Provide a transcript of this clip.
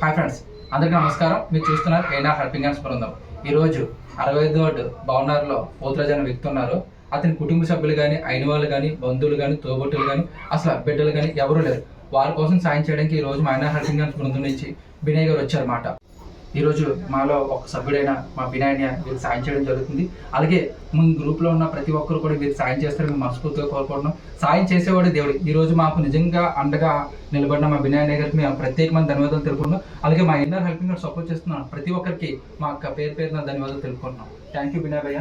Hi friends అందరికీ నమస్కారం. మీరు చూస్తున్నారు ఏనా హెల్పింగ్ హ్యాండ్స్ బృందం. ఈరోజు అరవై ఐదు వార్డు బౌనర్లో పోతురాజు అనే వ్యక్తి ఉన్నారు. అతని కుటుంబ సభ్యులు కానీ అయిన వాళ్ళు కానీ బంధువులు కానీ తోబొట్టులు కానీ అసలు బిడ్డలు కానీ ఎవరూ లేరు. వారి కోసం సాయం చేయడానికి ఈ రోజు మా ఐనార్ హెల్పింగ్ హ్యాండ్స్ బృందం నుంచి వినయ్ గారు వచ్చారన్నమాట. ఈరోజు మాలో ఒక సభ్యుడైన మా బినాయన వీరికి సాయం చేయడం జరుగుతుంది. అలాగే ముందు గ్రూప్లో ఉన్న ప్రతి ఒక్కరు కూడా వీరికి సాయం చేస్తారని మేము మనస్ఫూర్తిగా కోరుకుంటున్నాం. సాయం చేసేవాడు దేవుడు. ఈ రోజు మాకు నిజంగా అండగా నిలబడిన మా వినాయన గారికి మేము ప్రత్యేకమైన ధన్యవాదాలు తెలుపుకుంటున్నాం. అలాగే మా ఇన్నర్ హెల్పింగ్ సపోర్ట్ చేస్తున్నాం ప్రతి ఒక్కరికి మా పేరు పేరున ధన్యవాదాలు తెలుపుకుంటున్నాం. థ్యాంక్ యూ వినయ్ భయ్య.